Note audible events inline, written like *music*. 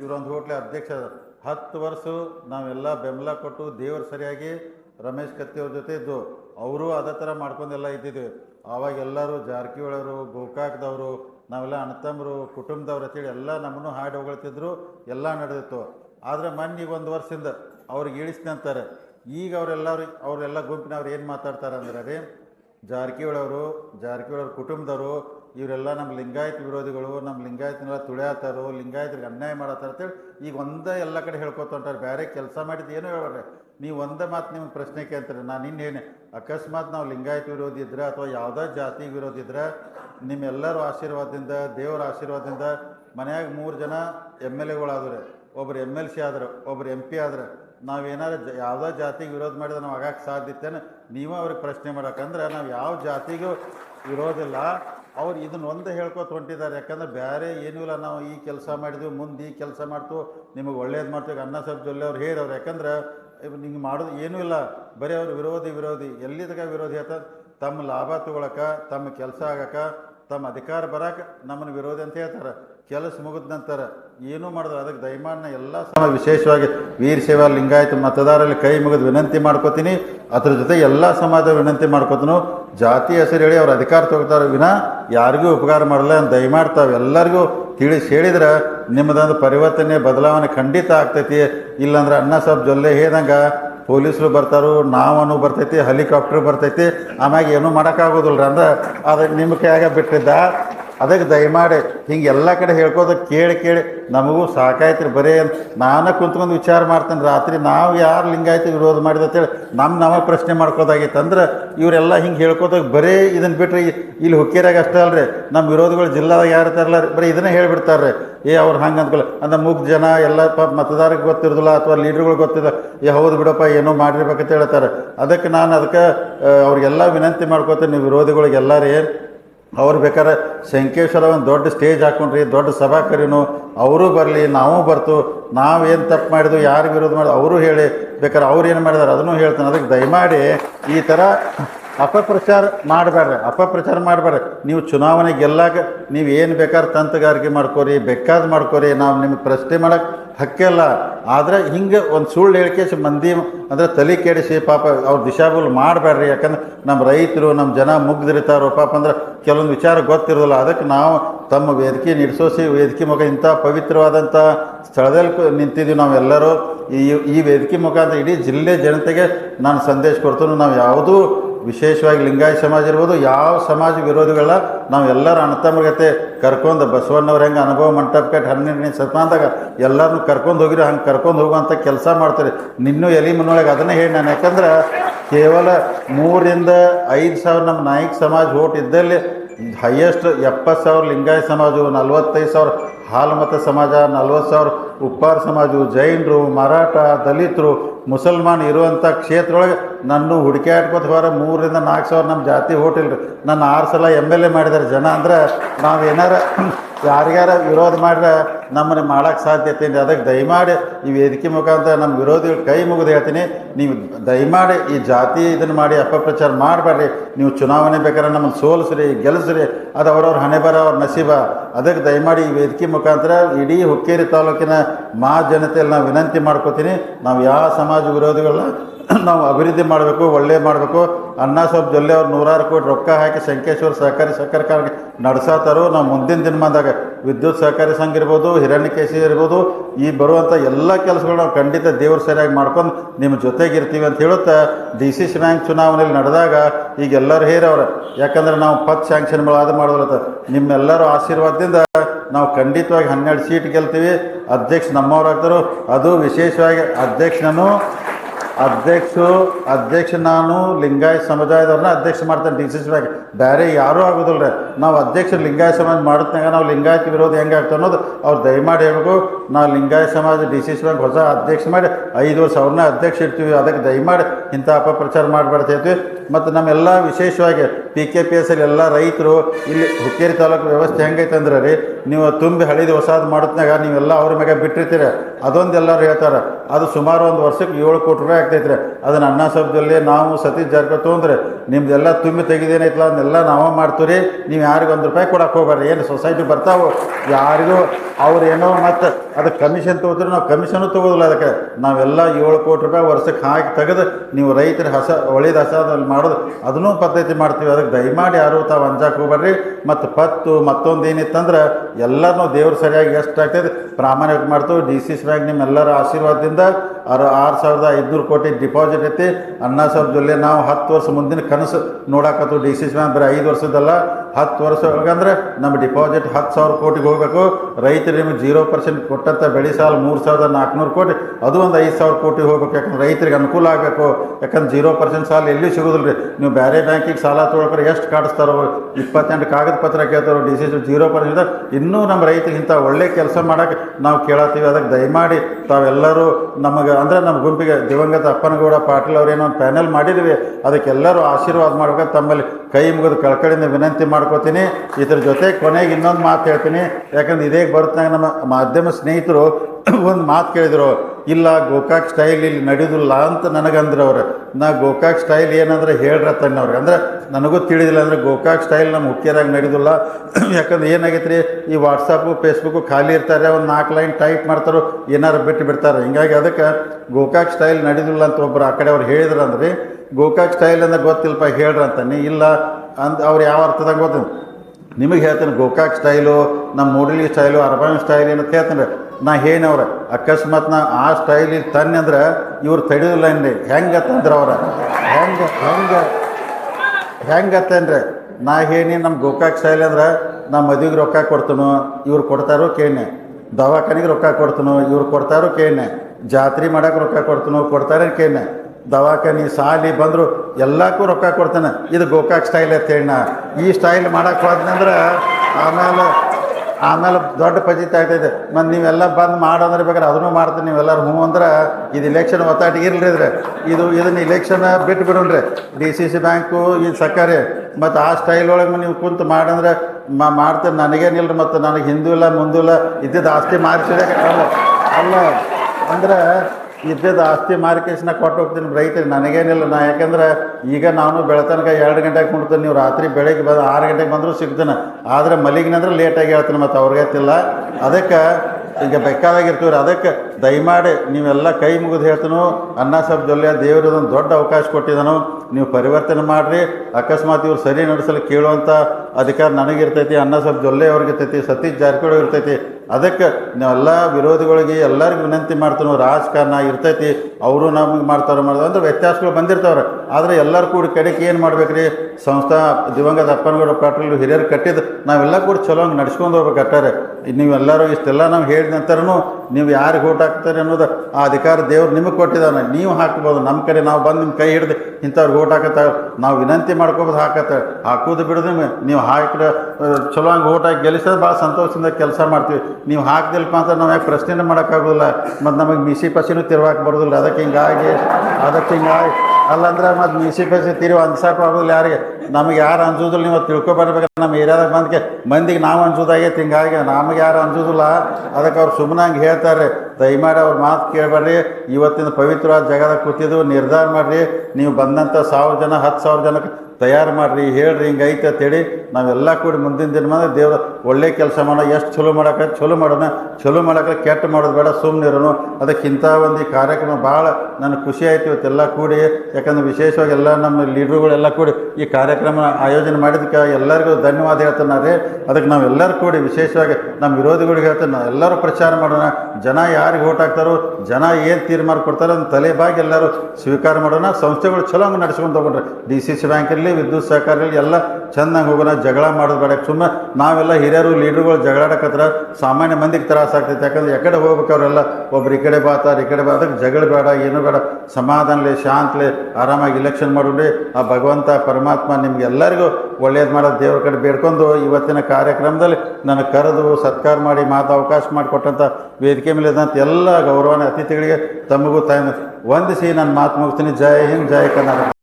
ಇವರೊಂದು ಹೋಟ್ಲೆ ಅಧ್ಯಕ್ಷ. ಹತ್ತು ವರ್ಷ ನಾವೆಲ್ಲ ಬೆಂಬಲ ಕೊಟ್ಟು ದೇವರು ಸರಿಯಾಗಿ ರಮೇಶ್ ಕತ್ತಿಯವ್ರ ಜೊತೆ ಇದ್ದು, ಅವರು ಅದೇ ಥರ ಮಾಡ್ಕೊಂಡೆಲ್ಲ ಇದ್ದಿದ್ವಿ ಆವಾಗ ಎಲ್ಲರೂ ಗೋಕಾಕದವರು, ನಾವೆಲ್ಲ ಅಣ್ಣತಮ್ಮರು ಕುಟುಂಬದವ್ರು ಅಂತೇಳಿ ಎಲ್ಲ ನಮ್ಮನ್ನು ಹಾಡು ಹೊಗಳ್ತಿದ್ರು, ಎಲ್ಲ ನಡೆದಿತ್ತು. ಆದರೆ ಮೊನ್ನೆ ಈಗ ಒಂದು ವರ್ಷದಿಂದ ಅವ್ರಿಗೆ ಇಳಿಸ್ತೀನಿ ಅಂತಾರೆ. ಈಗ ಅವರೆಲ್ಲರೂ, ಅವರೆಲ್ಲ ಗುಂಪಿನವ್ರು ಏನು ಮಾತಾಡ್ತಾರೆ ಅಂದ್ರೆ ರೀ ಜಾರಕಿಹೊಳವರು ಜಾರಕಿಹೊಳವ್ರ ಕುಟುಂಬದವರು ಇವರೆಲ್ಲ ನಮ್ಮ ಲಿಂಗಾಯತ ವಿರೋಧಿಗಳು, ನಮ್ಮ ಲಿಂಗಾಯತನೆಲ್ಲ ತುಳಿಯತ್ತಾರು ಲಿಂಗಾಯತರಿಗೆ ಅನ್ಯಾಯ ಮಾಡತ್ತಾರ ಅಂತೇಳಿ ಈಗ ಒಂದೇ ಎಲ್ಲ ಕಡೆ ಹೇಳ್ಕೊತ ಬೇರೆ ಕೆಲಸ ಮಾಡಿದ್ದು ಏನೂ ಹೇಳ್ಬೇಡ್ರಿ ನೀವು ಒಂದೇ ಮಾತು ನಿಮ್ಗೆ ಪ್ರಶ್ನೆ ಕೇಳ್ತಾರೆ ನಾನು ಇನ್ನೇನು ಅಕಸ್ಮಾತ್ ನಾವು ಲಿಂಗಾಯತ ವಿರೋಧಿ ಇದ್ರೆ ಅಥವಾ ಯಾವುದೇ ಜಾತಿ ವಿರೋಧಿ ಇದ್ರೆ ನಿಮ್ಮೆಲ್ಲರ ಆಶೀರ್ವಾದದಿಂದ, ದೇವರ ಆಶೀರ್ವಾದದಿಂದ ಮನೆಯಾಗ ಮೂರು ಜನ ಎಂ ಎಲ್ ಎಗಳಾದ್ರೆ, ಒಬ್ರು ಎಂ ಎಲ್ ಸಿ ಆದ್ರೆ, ಒಬ್ರು ಎಂ ಪಿ ಆದ್ರೆ, ನಾವೇನಾದ್ರು ಜ, ಯಾವುದೋ ಜಾತಿಗೆ ವಿರೋಧ ಮಾಡಿದ್ರೆ ನಾವು ಆಗಕ್ಕೆ ಸಾಧ್ಯ ನೀವು ಅವ್ರಿಗೆ ಪ್ರಶ್ನೆ ಮಾಡಕ್ಕಂದ್ರೆ ನಾವು ಯಾವ ಜಾತಿಗೂ ವಿರೋಧ ಇಲ್ಲ. ಅವ್ರು ಇದನ್ನ ಒಂದೇ ಹೇಳ್ಕೊತ ಹೊಂಟಿದ್ದಾರೆ. ಯಾಕಂದ್ರೆ ಬೇರೆ ಏನೂ ಇಲ್ಲ. ನಾವು ಈ ಕೆಲಸ ಮಾಡಿದ್ವಿ, ಮುಂದೆ ಈ ಕೆಲಸ ಮಾಡ್ತು, ನಿಮಗೆ ಒಳ್ಳೇದು ಮಾಡ್ತೀವಿ ಅನ್ನ ಸಾಹೇಬ್ ಜೊಲ್ಲೆ ಅವ್ರು ಹೇಳೋರು ಯಾಕಂದ್ರೆ ನಿಂಗೆ ಮಾಡೋದು ಏನೂ ಇಲ್ಲ. ಬರೀ ಅವ್ರು ವಿರೋಧಿ ವಿರೋಧಿ ಎಲ್ಲಿದಾಗ ವಿರೋಧಿ ಹೇಳ್ತಾರೆ ತಮ್ಮ ಲಾಭ ತಗೊಳಕ, ತಮ್ಮ ಕೆಲಸ ಆಗಕ ತಮ್ಮ ಅಧಿಕಾರ ಬರಕ್ಕೆ ನಮ್ಮನ್ನು ವಿರೋಧಿ ಅಂತ ಹೇಳ್ತಾರೆ. ಕೆಲಸ ಮುಗಿದ ನಂತರ ಏನೂ ಮಾಡಿದ್ರೆ ಅದಕ್ಕೆ ದಯಮಾಡಿನ ಎಲ್ಲ ಸಮ ವಿಶೇಷವಾಗಿ ವೀರ ಸೇವಾ ಲಿಂಗಾಯತ ಮತದಾರರಲ್ಲಿ ಕೈ ಮುಗಿದು ವಿನಂತಿ ಮಾಡ್ಕೋತೀನಿ. ಅದ್ರ ಜೊತೆ ಎಲ್ಲ ಸಮಾಜ ವಿನಂತಿ ಮಾಡ್ಕೋತೀನಿ. ಜಾತಿ ಹೆಸರು ಹೇಳಿ ಅವ್ರ ಅಧಿಕಾರ ತೊಗೋತಾರೆ ವಿನ ಯಾರಿಗೂ ಉಪಕಾರ ಮಾಡಲ್ಲ ಅಂತ ದಯಮಾಡ್ತಾವೆ. ಎಲ್ಲರಿಗೂ ತಿಳಿಸಿ ಹೇಳಿದ್ರೆ ನಿಮ್ಮದೊಂದು ಪರಿವರ್ತನೆ, ಬದಲಾವಣೆ ಖಂಡಿತ ಆಗ್ತೈತಿ. ಇಲ್ಲಾಂದ್ರೆ ಅನ್ನ ಸಾಬ್ ಜೊಲ್ಲೆ ಹೇಳ್ದಂಗೆ ಪೊಲೀಸರು ಬರ್ತಾರೋ ನಾವನು ಬರ್ತೈತಿ ಹೆಲಿಕಾಪ್ಟರ್ ಬರ್ತೈತಿ ಆಮ್ಯಾಗ ಏನೂ ಮಾಡೋಕ್ಕಾಗೋದಿಲ್ಲ ಅಂದ್ರೆ ಅದು ನಿಮ್ಮ ಕೈಯಾಗ ಬಿಟ್ಟಿದ್ದ ಅದಕ್ಕೆ ದಯಮಾಡಿ ಹಿಂಗೆ ಎಲ್ಲ ಕಡೆ ಹೇಳ್ಕೋದಕ್ಕೆ ಕೇಳಿ ಕೇಳಿ ನಮಗೂ ಸಾಕಾಯ್ತು ಬರೇ ನಾನು ಕುಂತ್ಕೊಂಡು ವಿಚಾರ ಮಾಡ್ತೇನೆ ರಾತ್ರಿ. ನಾವು ಯಾರು ಲಿಂಗಾಯತ ವಿರೋಧ ಮಾಡಿದ ಅಂತೇಳಿ ನಮ್ಮ ನಾವೇ ಪ್ರಶ್ನೆ ಮಾಡ್ಕೋದಾಗಿತ್ತು ಅಂದ್ರೆ ಇವರೆಲ್ಲ ಹಿಂಗೆ ಹೇಳ್ಕೋದಾಗ ಬರೇ ಇದನ್ನು ಬಿಟ್ಟರೆ ಇಲ್ಲಿ ಹುಕ್ಕೇರಾಗ ಅಷ್ಟೇ ಅಲ್ರಿ. ನಮ್ಮ ವಿರೋಧಿಗಳು ಜಿಲ್ಲಾದಾಗ ಯಾರು ಇರ್ತಾರಲ್ಲ ಬರೀ ಇದನ್ನೇ ಹೇಳ್ಬಿಡ್ತಾರೆ ಏ ಅವ್ರು ಹಂಗೆ ಅಂದ್ಕೊಳ್ಳಿ ಅಂದ್ರೆ ಮುಗ್ಧ ಜನ ಎಲ್ಲ ಪಾಪ ಮತದಾರರಿಗೆ ಗೊತ್ತಿರೋದಿಲ್ಲ ಅಥವಾ ಲೀಡ್ರುಗಳು ಗೊತ್ತಿಲ್ಲ. ಏ ಹೌದು ಬಿಡಪ್ಪ, ಏನೋ ಮಾಡಿರ್ಬೇಕಂತ ಹೇಳ್ತಾರೆ. ಅದಕ್ಕೆ ನಾನು ಅದಕ್ಕೆ ಅವ್ರಿಗೆಲ್ಲ ವಿನಂತಿ ಮಾಡ್ಕೋತೀನಿ ನೀವು ವಿರೋಧಿಗಳಿಗೆಲ್ಲರೇ ಅವ್ರು ಬೇಕಾದ್ರೆ ಶಂಕೇಶ್ವರ ಒಂದು ದೊಡ್ಡ ಸ್ಟೇಜ್ ಹಾಕೊಂಡ್ರಿ, ದೊಡ್ಡ ಸಭಾ ಕರೀನು, ಅವರು ಬರಲಿ, ನಾವು ಬರ್ತು ನಾವೇನು ತಪ್ಪು ಮಾಡಿದ್ವು, ಯಾರು ವಿರೋಧ ಮಾಡಿದ್ರು ಅವರು ಹೇಳಿ, ಬೇಕಾದ್ರೆ ಅವ್ರು ಏನು ಮಾಡಿದಾರೆ, ಅದನ್ನು ಹೇಳ್ತಾನೆ. ಅದಕ್ಕೆ ದಯಮಾಡಿ ಈ ಥರ ಅಪಪ್ರಚಾರ ಮಾಡಬೇಡ್ರಿ ಅಪಪ್ರಚಾರ ಮಾಡಬೇಡ್ರಿ ನೀವು ಚುನಾವಣೆ ಗೆಲ್ಲಾಗ ನೀವು ಏನು ಬೇಕಾದ್ರೆ ತಂತ್ರಗಾರಿಕೆ ಮಾಡ್ಕೋರಿ ಬೇಕಾದ ಮಾಡ್ಕೋರಿ, ನಾವು ನಿಮಗೆ ಪ್ರಶ್ನೆ ಮಾಡೋಕ್ಕೆ ಹಕ್ಕಿಲ್ಲ ಆದರೆ ಹಿಂಗೆ ಒಂದು ಸುಳ್ಳು ಹೇಳಿಕೆ ಮಂದಿ ಅಂದರೆ ತಲೆ ಕೆಡಿಸಿ ಪಾಪ ಅವ್ರ ದಿಶಾಬುಲ್ ಮಾಡಬೇಡ್ರಿ ಯಾಕಂದ್ರೆ ನಮ್ಮ ರೈತರು ನಮ್ಮ ಜನ ಮುಗ್ದಿರ್ತಾರೋ ಪಾಪ ಅಂದ್ರೆ ಕೆಲವೊಂದು ವಿಚಾರ ಗೊತ್ತಿರೋದಿಲ್ಲ. ಅದಕ್ಕೆ ನಾವು ತಮ್ಮ ವೇದಿಕೆ ನಡೆಸೋಸಿ, ವೇದಿಕೆ ಮುಖ ಇಂಥ ಪವಿತ್ರವಾದಂಥ ಸ್ಥಳದಲ್ಲಿ ನಿಂತಿದ್ದೀವಿ ನಾವೆಲ್ಲರೂ ಈ ಈ ವೇದಿಕೆ ಮುಖಾಂತರ ಇಡೀ ಜಿಲ್ಲೆ ಜನತೆಗೆ ನಾನು ಸಂದೇಶ ಕೊಡ್ತೀನಿ. ನಾವು ಯಾವುದೂ ವಿಶೇಷವಾಗಿ ಲಿಂಗಾಯತ ಸಮಾಜ ಇರ್ಬೋದು, ಯಾವ ಸಮಾಜ ವಿರೋಧಿಗಳ ನಾವು ಎಲ್ಲರ ಅಣ್ಣತಮ್ಮಗತೆ ಕರ್ಕೊಂಡು ಬಸವಣ್ಣವ್ರ ಹೆಂಗೆ ಅನುಭವ ಮಂಟಪಕ್ಕೆ ಹನ್ನೆರಡನೇ ಶತಮಾನದಾಗ ಎಲ್ಲರನ್ನೂ ಕರ್ಕೊಂಡು ಹೋಗಿರಿ ಹಂಗೆ ಕರ್ಕೊಂಡು ಹೋಗುವಂಥ ಕೆಲಸ ಮಾಡ್ತಾರೆ. ನಿನ್ನೂ ಎಲಿ ಮನೊಳಗೆ ಅದನ್ನೇ ಹೇಳಿ ನಾನು. ಯಾಕಂದ್ರೆ ಕೇವಲ ಮೂರಿಂದ ಐದು ಸಾವಿರ ನಮ್ಮ ನಾಯಕ ಸಮಾಜ ಓಟ್ ಇದ್ದಲ್ಲಿ ಹೈಯೆಸ್ಟ್ ಎಪ್ಪತ್ತು ಸಾವಿರ ಲಿಂಗಾಯತ ಸಮಾಜವು, ನಲ್ವತ್ತೈದು ಸಾವಿರ ಹಾಲುಮತ ಸಮಾಜ, ನಲ್ವತ್ತು ಸಾವಿರ ಉಪ್ಪಾರ ಸಮಾಜವು ಜೈನರು, ಮರಾಠ, ದಲಿತರು, ಮುಸಲ್ಮಾನ್ ಇರುವಂಥ ಕ್ಷೇತ್ರೊಳಗೆ ನನ್ನ ಹುಡುಕಾಡ್ಕೋತ ಹೊರ ಮೂರರಿಂದ ನಾಲ್ಕು ಸಾವಿರ ನಮ್ಮ ಜಾತಿ ಹೋಟೆಲ್ ಇಲ್ರಿ. ನನ್ನ ಆರು ಸಲ ಎಂ ಎಲ್ ಎ ಮಾಡಿದ್ದಾರೆ ಜನ ಅಂದ್ರೆ ನಾವೇನಾರ ಯಾರಿಗಾರ ವಿರೋಧ ಮಾಡಿದ್ರೆ ನಮ್ಮನ್ನು ಮಾಡೋಕ್ಕೆ ಸಾಧ್ಯತೆ ಇದೆ ಅದಕ್ಕೆ ದಯಮಾಡಿ ಈ ವೇದಿಕೆ ಮುಖಾಂತರ ನಮ್ಮ ವಿರೋಧಿಗಳು ಕೈ ಮುಗಿದು ಹೇಳ್ತೀನಿ. ನೀವು ದಯಮಾಡಿ ಈ ಜಾತಿ ಇದನ್ನು ಮಾಡಿ ಅಪಪ್ರಚಾರ ಮಾಡಬೇಡ್ರಿ. ನೀವು ಚುನಾವಣೆ ಬೇಕಾದ್ರೆ ನಮ್ಮನ್ನು ಸೋಲಿಸ್ರಿ ಗೆಲ್ಲಿಸ್ರಿ ಅದು ಅವ್ರವ್ರ ಹಣೆ ಬರ ಅವ್ರ ನಸೀಬ. ಅದಕ್ಕೆ ದಯಮಾಡಿ ಈ ವೇದಿಕೆ ಮುಖಾಂತರ ಇಡೀ ಹುಕ್ಕೇರಿ ತಾಲೂಕಿನ ಮಾ ಜನತೆಯಲ್ಲಿ ನಾವು ವಿನಂತಿ ಮಾಡ್ಕೋತೀನಿ. ನಾವು ಯಾವ ಸಮಾಜ ವಿರೋಧಿಗಳನ್ನ *coughs* ನಾವು ಅಭಿವೃದ್ಧಿ ಮಾಡಬೇಕು, ಒಳ್ಳೆ ಮಾಡಬೇಕು. ಅನ್ನ ಸಾಬ್ ಜೊಲ್ಲೆ ಅವ್ರು ನೂರಾರು ಕೋಟಿ ರೊಕ್ಕ ಹಾಕಿ ಶಂಕೇಶ್ವರ ಸಹಕಾರಿ ಸಹಕಾರ ಕಾರ್ಯ ನಡೆಸಾತಾರು, ನಾವು ಮುಂದಿನ ದಿನಮಾನದಾಗ ವಿದ್ಯುತ್ ಸಹಕಾರಿ ಸಂಘ ಇರ್ಬೋದು, ಹಿರಣ್ಯಕೇಶಿ ಇರ್ಬೋದು, ಈ ಬರುವಂಥ ಎಲ್ಲ ಕೆಲಸಗಳು ನಾವು ಖಂಡಿತ ದೇವ್ರ ಸರಿಯಾಗಿ ಮಾಡ್ಕೊಂಡು ನಿಮ್ಮ ಜೊತೆಗಿರ್ತೀವಿ ಅಂತ ಹೇಳುತ್ತಾ, ಡಿ ಸಿ ಸಿ ಬ್ಯಾಂಕ್ ಚುನಾವಣೆಯಲ್ಲಿ ನಡೆದಾಗ ಈಗ ಎಲ್ಲರೂ ಹೇರವ್ರ ಯಾಕಂದ್ರೆ ನಾವು ಪತ್ ಸ್ಯಾಂಕ್ಷನ್ಗಳು ಅದು ಮಾಡೋದ್ರ ನಿಮ್ಮೆಲ್ಲರ ಆಶೀರ್ವಾದದಿಂದ ನಾವು ಖಂಡಿತವಾಗಿ ಹನ್ನೆರಡು ಸೀಟ್ ಗೆಲ್ತೀವಿ. ಅಧ್ಯಕ್ಷ ನಮ್ಮವ್ರಾಗ್ತಾರೋ, ಅದು ವಿಶೇಷವಾಗಿ ಅಧ್ಯಕ್ಷನೂ ಅಧ್ಯಕ್ಷರು ಅಧ್ಯಕ್ಷ ನಾನು, ಲಿಂಗಾಯತ ಸಮುದಾಯದವ್ರನ್ನ ಅಧ್ಯಕ್ಷ ಮಾಡ್ತೇನೆ ಡಿ ಸಿ ಸಿ ಬೇರೆ ಯಾರೂ ಆಗೋದಿಲ್ಲ ರೀ ನಾವು ಅಧ್ಯಕ್ಷರು ಲಿಂಗಾಯತ ಸಮಾಜ ಮಾಡಿದ್ನಾಗ ನಾವು ಲಿಂಗಾಯತ ವಿರೋಧ ಹೆಂಗೆ ಆಗ್ತದೆ ಅನ್ನೋದು ಅವ್ರು ದಯಮಾಡಿ ಹೇಳ್ಬೇಕು. ನಾವು ಲಿಂಗಾಯತ ಸಮಾಜ ಡಿ ಸಿ ಸಿ ಹೊಸ ಅಧ್ಯಕ್ಷ ಮಾಡಿ ಐದು ವರ್ಷ ಅವ್ರನ್ನ ಅಧ್ಯಕ್ಷ ಇರ್ತೀವಿ ಅದಕ್ಕೆ ದಯಮಾಡಿ ಇಂಥ ಅಪಪ್ರಚಾರ ಮಾಡಬಾರ್ದು ಹೇಳ್ತೀವಿ. ಮತ್ತು ನಮ್ಮೆಲ್ಲ ವಿಶೇಷವಾಗಿ ಪಿ ಕೆ ಪಿ ಎಸ್ ಅಲ್ಲಿ ಎಲ್ಲ ರೈತರು ಇಲ್ಲಿ ಹುಕ್ಕೇರಿ ತಾಲೂಕು ವ್ಯವಸ್ಥೆ ಹೆಂಗೈತೆ ಅಂದ್ರೆ ರೀ, ನೀವು ತುಂಬಿ ಹಳಿದು ಹೊಸದು ಮಾಡತ್ನಾಗ ನೀವೆಲ್ಲ ಅವ್ರ ಮ್ಯಾಗ ಬಿಟ್ಟಿರ್ತೀರಿ. ಅದೊಂದು ಎಲ್ಲರೂ ಹೇಳ್ತಾರೆ, ಅದು ಸುಮಾರು ಒಂದು ವರ್ಷಕ್ಕೆ ಏಳು ಕೋಟಿ ರೂಪಾಯಿ ಆಗ್ತೈತೆ ರೀ. ಅದನ್ನ ಅಣ್ಣ ಶಬ್ದಲ್ಲಿ ನಾವು ಸತೀಶ್ ಜಾರಕಿಹೊಳಿ ತೊಗೊಂಡ್ರೆ ನಿಮ್ದೆಲ್ಲ ತುಂಬಿ ತೆಗೆದೇನೈತಲ್ಲ, ಅದನ್ನೆಲ್ಲ ನಾವೇ ಮಾಡ್ತೀರಿ ನೀವು ಯಾರಿಗೂ ಒಂದು ರೂಪಾಯಿ ಕೊಡಕ್ಕೆ ಹೋಗ್ಬೇಡ್ರಿ, ಏನು ಸೊಸೈಟಿ ಬರ್ತಾವೆ, ಯಾರಿಗೂ ಅವ್ರು ಏನೋ ಮತ್ತು ಅದಕ್ಕೆ ಕಮಿಷನ್ ತೊಗೋದ್ರೆ ನಾವು ಕಮಿಷನು ತೊಗೋದಿಲ್ಲ ಅದಕ್ಕೆ. ನಾವೆಲ್ಲ ಏಳು ಕೋಟಿ ರೂಪಾಯಿ ವರ್ಷಕ್ಕೆ ಹಾಕಿ ತೆಗೆದು ನೀವು ರೈತರ ಹಸ, ಒಳ್ಳೇದು ಹಸದಲ್ಲಿ ಮಾಡೋದು, ಅದನ್ನೂ ಪದ್ಧತಿ ಮಾಡ್ತೀವಿ. ಅದಕ್ಕೆ ದಯಮಾಡಿ ಯಾರು ತಾವು ಅಂಜಾಕ್ ಹೋಗ್ಬೇಡ್ರಿ ಮತ್ತು ಪತ್ತು ಮತ್ತೊಂದು ಏನಿತ್ತಂದ್ರೆ ಎಲ್ಲರೂ ದೇವ್ರು ಸರಿಯಾಗಿ ಎಷ್ಟು ಆಗ್ತದೆ. ಪ್ರಾಮಾಣಿಕ ಮಾಡ್ತೇವೆ ಡಿ ಸಿ ಸಿ ಬ್ಯಾಂಕ್ ನಿಮ್ಮೆಲ್ಲರ ಆಶೀರ್ವಾದದಿಂದ ಆರು ಆರು ಸಾವಿರದ ಐದುನೂರು ಕೋಟಿ ಡಿಪಾಸಿಟ್ ಐತಿ. ಸಾಹೇಬ್ ಜೊಲ್ಲೆ ನಾವು ಹತ್ತು ವರ್ಷ ಮುಂದಿನ ಕನಸು ನೋಡಾಕತ್ತು ಡಿ ಸಿ ಸಿ ಬ್ಯಾಂಕ್ ಬರೀ ಐದು ವರ್ಷದಲ್ಲ, ಹತ್ತು ವರ್ಷ ಒಳಗಂದ್ರೆ ನಮ್ಮ ಡಿಪಾಸಿಟ್ ಹತ್ತು ಸಾವಿರ ಕೋಟಿಗೆ ಹೋಗಬೇಕು. ರೈತರು ನಿಮಗೆ ಜೀರೋ ಪರ್ಸೆಂಟ್ ಕೊಟ್ಟಂಥ ಬೆಳೆ ಸಾಲ ಮೂರು ಸಾವಿರದ ನಾಲ್ಕುನೂರು ಕೋಟಿ. ಅದು ಒಂದು ಐದು ಸಾವಿರ ಕೋಟಿ ಹೋಗ್ಬೇಕು. ಯಾಕಂದ್ರೆ ರೈತರಿಗೆ ಅನುಕೂಲ ಆಗಬೇಕು. ಯಾಕಂದ್ರೆ ಜೀರೋ ಪರ್ಸೆಂಟ್ ಸಾಲ ಎಲ್ಲಿ ಸಿಗೋದಿಲ್ಲ ರೀ ನೀವು ಬೇರೆ ಬ್ಯಾಂಕಿಗೆ ಸಾಲ ತೊಗೊಳ್ಕರೆ ಎಷ್ಟು ಕಾಡಿಸ್ತಾರೋ, ಇಪ್ಪತ್ತೆಂಟು ಕಾಗದ ಪತ್ರ ಕೇಳ್ತಾರೋ ಡಿ ಸಿ ಜೀರೋ ಪರ್ಸೆಂಟ್ ಇನ್ನೂ ನಮ್ಮ ರೈತರಿಗೆ ಇಂಥ ಒಳ್ಳೆ ಕೆಲಸ ಮಾಡೋಕ್ಕೆ ನಾವು ಕೇಳತ್ತೀವಿ. ಅದಕ್ಕೆ ದಯಮಾಡಿ ತಾವೆಲ್ಲರೂ ನಮಗೆ, ಅಂದರೆ ನಮ್ಮ ಗುಂಪಿಗೆ ದಿವಂಗತ ಅಪ್ಪನಗೌಡ ಪಾಟೀಲ್ ಅವರೇನೋ ಒಂದು ಪ್ಯಾನೆಲ್ ಮಾಡಿದ್ವಿ. ಅದಕ್ಕೆಲ್ಲರೂ ಆಶೀರ್ವಾದ ಮಾಡ್ಬೇಕು ತಮ್ಮಲ್ಲಿ ಕೈ ಮುಗಿದು ಕಳ್ಕಳಿಂದ ವಿನಂತಿ ಮಾಡ್ಕೋತೀನಿ. ಇದ್ರ ಜೊತೆ ಕೊನೆಗೆ ಇನ್ನೊಂದು ಮಾತು ಹೇಳ್ತೀನಿ. ಯಾಕಂದ್ರೆ ಇದೇ ಬರ್ತಾಗ ನಮ್ಮ ಮಾಧ್ಯಮ ಸ್ನೇಹಿತರು *coughs* ಒಂದು ಮಾತು ಕೇಳಿದರು. ಇಲ್ಲ, ಗೋಕಾಕ್ ಸ್ಟೈಲ್ ಇಲ್ಲಿ ನಡೆಯೋದಿಲ್ಲ ಅಂತ ನನಗಂದ್ರೆ ಅವ್ರು. ನಾ ಗೋಕಾಕ್ ಸ್ಟೈಲ್ ಏನಂದ್ರೆ ಹೇಳ್ರ ತಣ್ಣವ್ರಿಗೆ ಅಂದ್ರೆ ನನಗೂ ತಿಳಿದಿಲ್ಲ ಅಂದ್ರೆ ಗೋಕಾಕ್ ಸ್ಟೈಲ್ ನಮ್ಮ ಮುಖ್ಯರಾಗಿ ನಡೆಯೋದಿಲ್ಲ *coughs* ಯಾಕಂದ್ರೆ ಏನಾಗೈತೆ ರೀ ಈ ವಾಟ್ಸಪ್ಪು ಫೇಸ್ಬುಕ್ಕು ಖಾಲಿ ಇರ್ತಾರೆ, ಒಂದು ನಾಲ್ಕು ಲೈನ್ ಟೈಪ್ ಮಾಡ್ತಾರೋ, ಏನಾರು ಬಿಟ್ಟು ಬಿಡ್ತಾರೆ. ಹಿಂಗಾಗಿ ಅದಕ್ಕೆ ಗೋಕಾಕ್ ಸ್ಟೈಲ್ ನಡೆಯೋದಿಲ್ಲ ಅಂತ ಒಬ್ಬರು ಆ ಕಡೆ ಅವ್ರು ಹೇಳಿದ್ರು ಗೋಕಾಕ್ ಸ್ಟೈಲ್ ಅಂದ್ರೆ ಗೊತ್ತಿಲ್ಲಪ್ಪ, ಹೇಳ್ರ ಅಂತಾನೆ. ಇಲ್ಲ ಅಂದ್ ಅವ್ರು ಯಾವ ಅರ್ಥದಾಗ ಗೊತ್ತೇನೆ? ನಿಮಗೆ ಹೇಳ್ತೇನೆ, ಗೋಕಾಕ್ ಸ್ಟೈಲು ನಮ್ಮ ಮೂಡಲಿ ಸ್ಟೈಲು ಅರ್ಬನ್ ಸ್ಟೈಲ್ ಏನಂತ ಹೇಳ್ತೇನೆ ನಾ ಏನವ್ರ ಅಕಸ್ಮಾತ್ ನಾ ಆ ಸ್ಟೈಲ್ ತನ್ನಿ ಅಂದ್ರೆ ಇವ್ರು ತಡಿಯೋದಿಲ್ಲ ಏನ್ರಿ ಹೆಂಗೆ ತಂದ್ರೆ ಅವ್ರ? ಹೆಂಗೆ ಹೆಂಗೆ ಹೆಂಗತ್ತೇನ್ರಿ ನಾ ಹೇಳಿ ನಮ್ಮ ಗೋಕಾಕ್ ಸ್ಟೈಲ್ ಅಂದ್ರೆ ನಾ ಮದುವೆಗೆ ರೊಕ್ಕ ಕೊಡ್ತನು, ಇವ್ರು ಕೊಡ್ತಾರೋ ಕೇಳಿನೆ. ದವಾಖಾನಿಗೆ ರೊಕ್ಕ ಕೊಡ್ತನು, ಇವ್ರು ಕೊಡ್ತಾರೋ ಕೇಳಿನೆ. ಜಾತ್ರೆ ಮಾಡೋಕೆ ರೊಕ್ಕ ಕೊಡ್ತನು ಕೊಡ್ತಾರೆ ಕೇನೆ ದವಾಖಾನಿ, ಸಾಲಿ ಬಂದರು ಎಲ್ಲಕ್ಕೂ ರೊಕ್ಕ ಕೊಡ್ತಾನೆ. ಇದು ಗೋಕಾಕ್ ಸ್ಟೈಲ್ ಅಂತ ಹೇಳಿ ನಾ ಈ ಸ್ಟೈಲ್ ಮಾಡೋಕೆ ಹೋದ್ನಂದ್ರೆ ಆಮೇಲೆ ಆಮೇಲೆ ದೊಡ್ಡ ಪಜಿತ ಆಗ್ತೈತೆ. ಮತ್ತು ನೀವೆಲ್ಲ ಬಂದು ಮಾಡೋದ್ರೆ ಬೇಕಾದ್ರೆ ಅದನ್ನು ಮಾಡ್ತೀನಿ. ನೀವೆಲ್ಲರೂ ಹ್ಞೂ ಅಂದ್ರೆ ಇದು ಇಲೆಕ್ಷನ್ ಒತ್ತಾಟಿಗೆ ಇರಲಿ ಇದ್ರೆ. ಇದು, ಇದನ್ನ ಇಲೆಕ್ಷನ್ ಬಿಟ್ಟು ಬಿಡೋಣ್ರಿ. ಡಿ ಸಿ ಸಿ ಬ್ಯಾಂಕು ಇದು ಸರ್ಕಾರಿ. ಮತ್ತು ಆ ಸ್ಟೈಲ್ ಒಳಗೆ ನೀವು ಕುಂತು ಮಾಡಂದ್ರೆ ಮಾ, ಮಾಡ್ತೇನೆ. ನನಗೇನಿಲ್ಲ ಮತ್ತು ನನಗೆ ಹಿಂದೂ ಇಲ್ಲ, ಮುಂದೂ ಇಲ್ಲ. ಇದ್ದಿದ್ದು ಆಸ್ತಿ ಮಾರ್ಸಿದೆ. ಅಲ್ಲ ಅಲ್ಲ, ಅಂದ್ರೆ ಇದ್ದಿದ್ದು ಆಸ್ತಿ ಮಾರ್ಕೇಶನ ಕೊಟ್ಟು ಹೋಗ್ತೀನಿ ರೈತರಿಗೆ. ನನಗೇನಿಲ್ಲ ನಾ, ಯಾಕಂದ್ರೆ ಈಗ ನಾನು ಬೆಳತನಕ ಎರಡು ಗಂಟೆಗೆ ಕುಣ್ತೀನಿ ನೀವು ರಾತ್ರಿ ಬೆಳಗ್ಗೆ ಬಂದು ಆರು ಗಂಟೆಗೆ ಬಂದರೂ ಸಿಗ್ತಾನೆ. ಆದರೆ ಮಲಗಿನಂದ್ರೆ ಲೇಟಾಗಿ ಹೇಳ್ತೀನಿ ಮತ್ತು ಅವ್ರಿಗೆ ಇಲ್ಲ ಅದಕ್ಕೆ ಈಗ ಬೇಕಾದಾಗಿರ್ತೀವ್ರಿ ಅದಕ್ಕೆ ದಯಮಾಡಿ ನೀವೆಲ್ಲ ಕೈ ಮುಗಿದು ಹೇಳ್ತೀನೋ, ಅನ್ನ ಸಾಬ್ ಜೊಲ್ಲೆ ದೇವರದೊಂದು ಒಂದು ದೊಡ್ಡ ಅವಕಾಶ ಕೊಟ್ಟಿದ್ದಾನು ನೀವು ಪರಿವರ್ತನೆ ಮಾಡಿರಿ. ಅಕಸ್ಮಾತ್ ಇವ್ರು ಸರಿ ನಡೆಸಲು ಕೇಳುವಂಥ ಅಧಿಕಾರ ನನಗಿರ್ತೈತಿ, ಅನ್ನ ಸಾಬ್ ಜೊಲ್ಲೆ ಅವ್ರಿಗಿರ್ತೈತಿ, ಸತೀಶ್ ಜಾರಕಿಹೊಳಿ ಇರ್ತೈತಿ ಅದಕ್ಕೆ ನಾವೆಲ್ಲ ವಿರೋಧಿಗಳಿಗೆ ಎಲ್ಲರಿಗೂ ವಿನಂತಿ ಮಾಡ್ತೀವಿ, ರಾಜಕಾರಣ ಇರ್ತೈತಿ, ಅವರು ನಮಗೆ ಮಾಡ್ತಾರೆ ಮಾಡ್ತಾರೆ ಅಂದ್ರೆ ವ್ಯತ್ಯಾಸಗಳು ಬಂದಿರ್ತಾವ್ರೆ ಆದರೆ ಎಲ್ಲರೂ ಕೂಡ ಕಡೆಗೆ ಏನು ಮಾಡ್ಬೇಕ್ರಿ? ಸಂಸ್ಥಾ ದಿವಂಗತ ಅಪ್ಪನಗೌಡ ಪಾಟೀಲ್ ಹಿರಿಯರು ಕಟ್ಟಿದ್ದು ನಾವೆಲ್ಲ ಕೂಡ ಚಲೋ ಹಂಗೆ ನಡ್ಸ್ಕೊಂಡು ಹೋಗ್ಬೇಕು ಅಟ್ಟಾರೆ. ನೀವೆಲ್ಲರೂ ಇಷ್ಟೆಲ್ಲ ನಾವು ಹೇಳಿದ ನಂತರನು ನೀವು ಯಾರಿಗೆ ಓಟ್ ಹಾಕ್ತಾರೆ ಅನ್ನೋದು ಆ ಅಧಿಕಾರ ದೇವ್ರು ನಿಮಗೆ ಕೊಟ್ಟಿದ್ದಾನೆ. ನೀವು ಹಾಕ್ಬೋದು. ನಮ್ಮ ಕಡೆ ನಾವು ಬಂದು ನಿಮ್ಮ ಕೈ ಹಿಡಿದು ಇಂಥವ್ರಿಗೆ ಓಟ್ ಹಾಕತ್ತ ನಾವು ವಿನಂತಿ ಮಾಡ್ಕೋಬೋದು ಹಾಕತ್ತೆ ಹಾಕೋದು ಬಿಡೋದು ನೀವು ಹಾಕಿದ್ರೆ ಚಲೋ ಹಂಗೆ ಓಟ್ ಹಾಕಿ ಗೆಲ್ಲಿಸೋದು ಭಾಳ ಸಂತೋಷದಿಂದ ಕೆಲಸ ಮಾಡ್ತೀವಿ. ನೀವು ಹಾಕ್ದಿಲ್ಪ ಅಂತ ನಾವು ಯಾಕೆ ಪ್ರಶ್ನೆನೇ ಮಾಡೋಕ್ಕಾಗೋದಿಲ್ಲ ಮತ್ತು ನಮಗೆ ಮಿಸಿ ಪಸಿನೂ ತಿರ್ವಾಕ್ ಬರೋದಿಲ್ಲ. ಅದಕ್ಕೆ ಹಿಂಗಾಗಿ ಅದಕ್ಕೆ ಹಿಂಗಾಗಿ. ಅಲ್ಲಂದ್ರೆ ಮತ್ತೆ ಮುನ್ಸಿಪಾಲ್ಸಿ ತೀರಿ ಅನ್ಸಾಕು ಆಗೋದಿಲ್ಲ ಯಾರಿಗೆ. ನಮಗೆ ಯಾರು ಅನ್ಸೋದಿಲ್ಲ, ನೀವು ತಿಳ್ಕೊಬರ್ಬೇಕು ನಮ್ಮ ಏರಿಯಾದಾಗ ಬಂದಕ್ಕೆ ಮಂದಿಗೆ ನಾವು ಅನ್ಸೋದಾಗೈತೆ, ಹಿಂಗಾಗಿ ನಮಗೆ ಯಾರು ಅನ್ಸೋದಿಲ್ಲ. ಅದಕ್ಕೆ ಅವ್ರು ಸುಮ್ಮನೆ ಹಂಗೆ ಹೇಳ್ತಾರೆ. ದಯಮಾಡಿ ಅವ್ರ ಮಾತು ಕೇಳಬೇಡ್ರಿ, ಇವತ್ತಿನ ಪವಿತ್ರವಾದ ಜಾಗದಾಗ ಕೂತಿದ್ದು ನಿರ್ಧಾರ ಮಾಡಿರಿ. ನೀವು ಬಂದಂಥ ಸಾವಿರ ಜನ, ಹತ್ತು ಸಾವಿರ ಜನಕ್ಕೆ ತಯಾರು ಮಾಡಿರಿ, ಹೇಳ್ರಿ ಹಿಂಗೈತೆ ಅಂತೇಳಿ ನಾವೆಲ್ಲ ಕೂಡಿ ಮುಂದಿನ ದಿನ ಬಂದ್ರೆ ದೇವ್ರ ಒಳ್ಳೆ ಕೆಲಸ ಮಾಡೋ, ಎಷ್ಟು ಚಲೋ ಮಾಡೋಕೆ ಚಲೋ ಮಾಡೋಣ ಚಲೋ ಮಾಡೋಕೆ ಕೆಟ್ಟ ಮಾಡೋದು ಬೇಡ ಸುಮ್ಮನೆ ಇರೋನು. ಅದಕ್ಕೆ ಇಂಥ ಒಂದು ಈ ಕಾರ್ಯಕ್ರಮ ಭಾಳ ನನಗೆ ಖುಷಿ ಆಯ್ತು ಇವತ್ತೆಲ್ಲ ಕೂಡಿ. ಯಾಕಂದ್ರೆ ವಿಶೇಷವಾಗಿ ಎಲ್ಲ ನಮ್ಮ ಲೀಡ್ರುಗಳೆಲ್ಲ ಕೂಡಿ ಈ ಕಾರ್ಯಕ್ರಮ ಆಯೋಜನೆ ಮಾಡಿದ್ದಕ್ಕೆ ಎಲ್ಲರಿಗೂ ಧನ್ಯವಾದ ಹೇಳ್ತಾನೆ ರೀ ಅದಕ್ಕೆ ನಾವೆಲ್ಲರೂ ಕೂಡಿ ವಿಶೇಷವಾಗಿ ನಮ್ಮ ವಿರೋಧಿಗಳಿಗೆ ಹೇಳ್ತೇನೆ ನಾವು ಎಲ್ಲರೂ ಪ್ರಚಾರ ಮಾಡೋಣ. ಜನ ಯಾರಿಗೆ ಓಟ್ ಹಾಕ್ತಾರೋ, ಜನ ಏನು ತೀರ್ಮಾನ ಕೊಡ್ತಾರೋ ಅದನ್ನ ತಲೆಬಾಗಿ ಎಲ್ಲರೂ ಸ್ವೀಕಾರ ಮಾಡೋಣ. ಸಂಸ್ಥೆಗಳು ಚಲೋ ಹಂಗೆ ನಡ್ಸ್ಕೊಂಡು ಹೋಗೋಣ ಡಿ ಸಿ ಸಿ ಬ್ಯಾಂಕ್ ಇರಲಿ ವಿದ್ಯುತ್ ಸಹಕಾರ ಇರಲಿ ಎಲ್ಲ ಚೆನ್ನಾಗಿ ಹೋಗೋಣ. ಜಗಳ ಮಾಡೋದು ಬೇಡ. ಸುಮ್ಮನೆ ನಾವೆಲ್ಲ ಹಿರಿಯರು, ಲೀಡ್ರುಗಳು ಜಗಳಾಡಕತ್ರ ಸಾಮಾನ್ಯ ಮಂದಿಗೆ ತ್ರಾಸ ಆಗ್ತೈತೆ. ಯಾಕಂದ್ರೆ ಎಕಡೆ ಹೋಗ್ಬೇಕು ಅವರೆಲ್ಲ, ಒಬ್ರು ಈ ಕಡೆ ಬಾತಾರೆ ಈ ಕಡೆ ಬಾ ಜಗಳ ಬೇಡ, ಏನು ಬೇಡ. ಸಮಾಧಾನಲೆ, ಶಾಂತಲೆ, ಆರಾಮಾಗಿ ಇಲೆಕ್ಷನ್ ಮಾಡಿ ಆ ಭಗವಂತ, ಪರಮಾತ್ಮ ನಿಮಗೆಲ್ಲರಿಗೂ ಒಳ್ಳೇದು ಮಾಡೋದು ದೇವ್ರ ಕಡೆ ಬೇಡ್ಕೊಂಡು ಇವತ್ತಿನ ಕಾರ್ಯಕ್ರಮದಲ್ಲಿ ನನಗೆ ಕರೆದು ಸತ್ಕಾರ ಮಾಡಿ, ಮಾತು ಅವಕಾಶ ಮಾಡಿಕೊಟ್ಟಂಥ ವೇದಿಕೆ ಮೇಲೆ ಇದ್ದಂಥ ಎಲ್ಲ ಗೌರವನ ಅತಿಥಿಗಳಿಗೆ ತಮಗೂ ತಾಯಿ ವಂದಿಸಿ ನಾನು ಮಾತು ಮುಗಿಸ್ತೀನಿ. ಜೈ ಹಿಂದ್, ಜೈ ಕನ್ನಡ